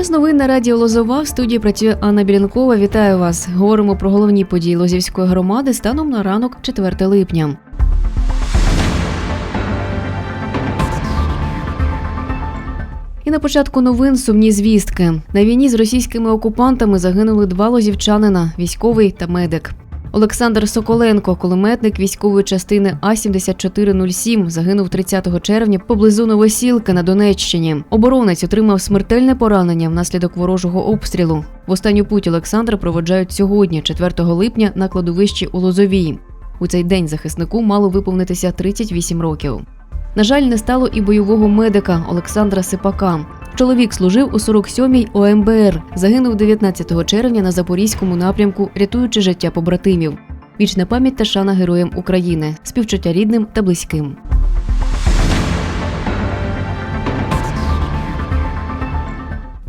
Час новин на радіо Лозова в студії працює Анна Білянкова. Вітаю вас. Говоримо про головні події Лозівської громади станом на ранок 4 липня. І на початку новин сумні звістки. На війні з російськими окупантами загинули два лозівчанина військовий та медик. Олександр Соколенко, кулеметник військової частини А 7407 загинув 30 червня поблизу Новосілки на Донеччині. Оборонець отримав смертельне поранення внаслідок ворожого обстрілу. В останню путь Олександра проводжають сьогодні, 4 липня, на кладовищі у Лозовій. У цей день захиснику мало виповнитися 38 років. На жаль, не стало і бойового медика Олександра Сипака. Чоловік служив у 47-й ОМБР, загинув 19 червня на запорізькому напрямку, рятуючи життя побратимів. Вічна пам'ять та шана героям України, співчуття рідним та близьким.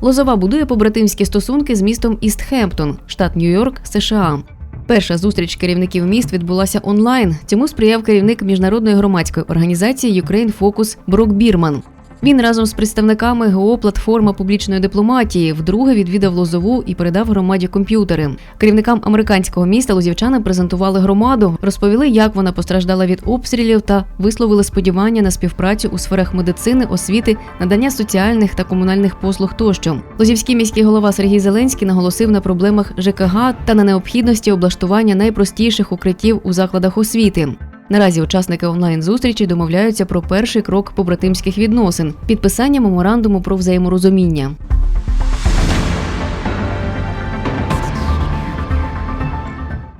Лозова будує побратимські стосунки з містом Істхемптон, штат Нью-Йорк, США. Перша зустріч керівників міст відбулася онлайн. Цьому сприяв керівник міжнародної громадської організації Ukraine Focus Брок Бірман. Він разом з представниками ГО платформа публічної дипломатії вдруге відвідав Лозову і передав громаді комп'ютери. Керівникам американського міста лозівчани презентували громаду, розповіли, як вона постраждала від обстрілів та висловили сподівання на співпрацю у сферах медицини, освіти, надання соціальних та комунальних послуг тощо. Лозівський міський голова Сергій Зеленський наголосив на проблемах ЖКГ та на необхідності облаштування найпростіших укриттів у закладах освіти. Наразі учасники онлайн-зустрічі домовляються про перший крок побратимських відносин підписання меморандуму про взаєморозуміння.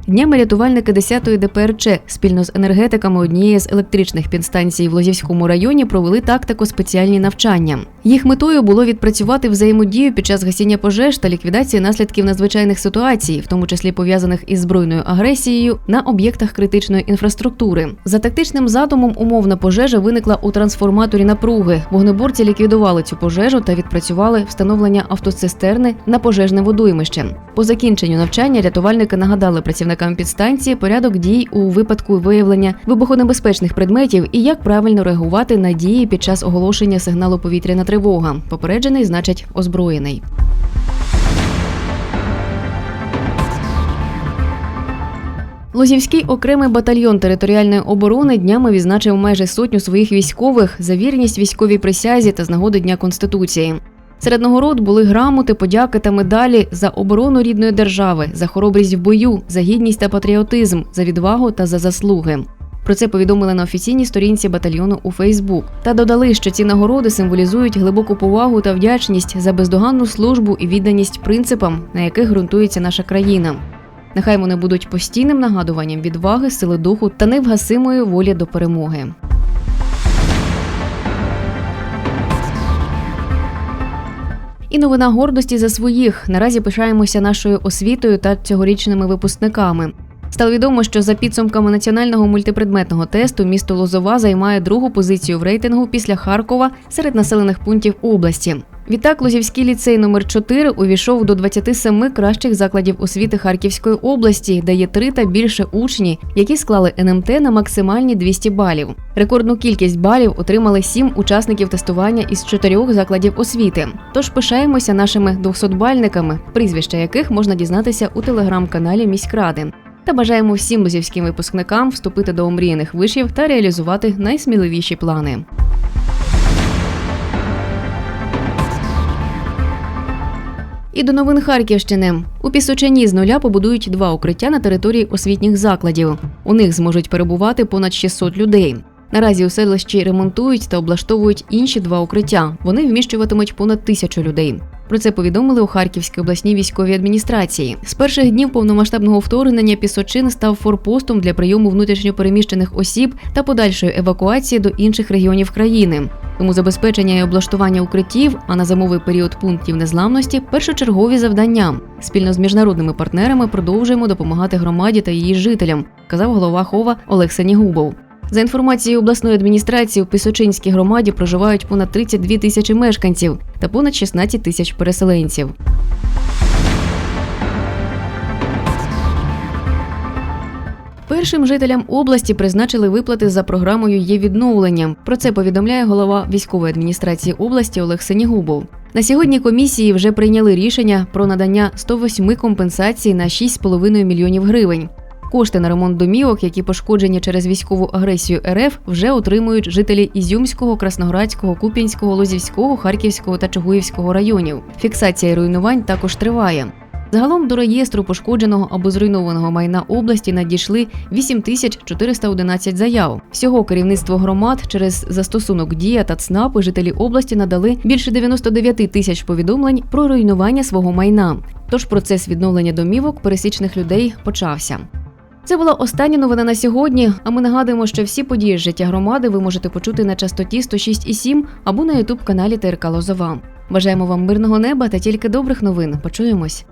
Днями рятувальники 10-ї ДПРЧ спільно з енергетиками однієї з електричних підстанцій в Лозівському районі провели тактико спеціальні навчання. Їх метою було відпрацювати взаємодію під час гасіння пожеж та ліквідації наслідків надзвичайних ситуацій, в тому числі пов'язаних із збройною агресією на об'єктах критичної інфраструктури. За тактичним задумом умовна пожежа виникла у трансформаторі напруги. Вогнеборці ліквідували цю пожежу та відпрацювали встановлення автоцистерни на пожежне водоймище. По закінченню навчання рятувальники нагадали працівникам підстанції порядок дій у випадку виявлення вибухонебезпечних предметів і як правильно реагувати на дії під час оголошення сигналу повітряна тривога. Попереджений значить озброєний. Лозівський окремий батальйон територіальної оборони днями відзначив майже сотню своїх військових за вірність військовій присязі та з нагоди Дня Конституції. Серед нагород були грамоти, подяки та медалі за оборону рідної держави, за хоробрість в бою, за гідність та патріотизм, за відвагу та за заслуги. Про це повідомили на офіційній сторінці батальйону у Фейсбук та додали, що ці нагороди символізують глибоку повагу та вдячність за бездоганну службу і відданість принципам, на яких ґрунтується наша країна. Нехай вони будуть постійним нагадуванням відваги, сили духу та невгасимої волі до перемоги. І новина гордості за своїх. Наразі пишаємося нашою освітою та цьогорічними випускниками. Стало відомо, що за підсумками національного мультипредметного тесту місто Лозова займає другу позицію в рейтингу після Харкова серед населених пунктів області. Відтак, Лозівський ліцей номер 4 увійшов до 27 кращих закладів освіти Харківської області, де є три та більше учні, які склали НМТ на максимальні 200 балів. Рекордну кількість балів отримали сім учасників тестування із чотирьох закладів освіти. Тож пишаємося нашими 200-бальниками, прізвища яких можна дізнатися у телеграм-каналі міськради. Та бажаємо всім лозівським випускникам вступити до омріяних вишів та реалізувати найсміливіші плани. І до новин Харківщини у Пісочині з нуля побудують два укриття на території освітніх закладів. У них зможуть перебувати понад 600 людей. Наразі у селищі ремонтують та облаштовують інші два укриття. Вони вміщуватимуть понад тисячу людей. Про це повідомили у Харківській обласній військовій адміністрації. З перших днів повномасштабного вторгнення Пісочин став форпостом для прийому внутрішньопереміщених осіб та подальшої евакуації до інших регіонів країни. Тому забезпечення і облаштування укриттів, а на зимовий період пунктів незламності першочергові завдання. Спільно з міжнародними партнерами продовжуємо допомагати громаді та її жителям, казав голова хова Олег Сенігубов. За інформацією обласної адміністрації, у Пісочинській громаді проживають понад 32 тисячі мешканців та понад 16 тисяч переселенців. Першим жителям області призначили виплати за програмою є відновлення. Про це повідомляє голова військової адміністрації області Олег Сенігубов. На сьогодні комісії вже прийняли рішення про надання 108 компенсацій на 6,5 мільйонів гривень. Кошти на ремонт домівок, які пошкоджені через військову агресію РФ, вже отримують жителі Ізюмського, Красноградського, Куп'янського, Лозівського, Харківського та Чугуївського районів. Фіксація руйнувань також триває. Загалом до реєстру пошкодженого або зруйнованого майна області надійшли 8411 заяв. Всього керівництво громад через застосунок Дія та ЦНАПи жителі області надали більше 99 тисяч повідомлень про руйнування свого майна. Тож процес відновлення домівок пересічних людей почався. Це була остання новина на сьогодні. А ми нагадуємо, що всі події з життя громади ви можете почути на частоті 106,7 або на ютуб каналі ТРК Лозова. Бажаємо вам мирного неба та тільки добрих новин. Почуємось.